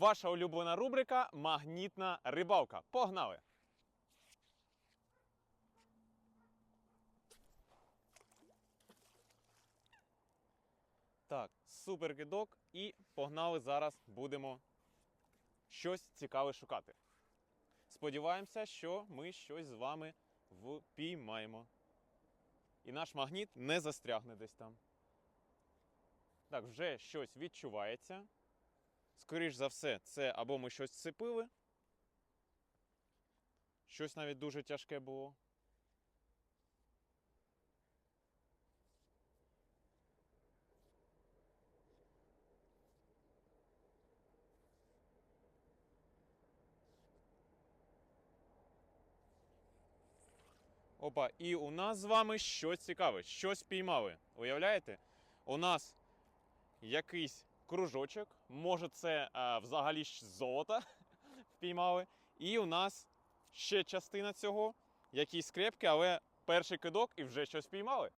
Ваша улюблена рубрика Магнітна рибалка. Погнали! Так, супер кидок. І погнали зараз будемо щось цікаве шукати. Сподіваємося, що ми щось з вами впіймаємо. І наш магніт не застрягне десь там. Так, вже щось відчувається. Скоріш за все, це або ми щось цепили. Щось навіть дуже тяжке було. Опа, і у нас з вами щось цікаве, щось піймали. Уявляєте? У нас якийсь кружочок, може це е, взагалі ж золото впіймали. І у нас ще частина цього, якісь скрепки, але перший кидок і вже щось піймали.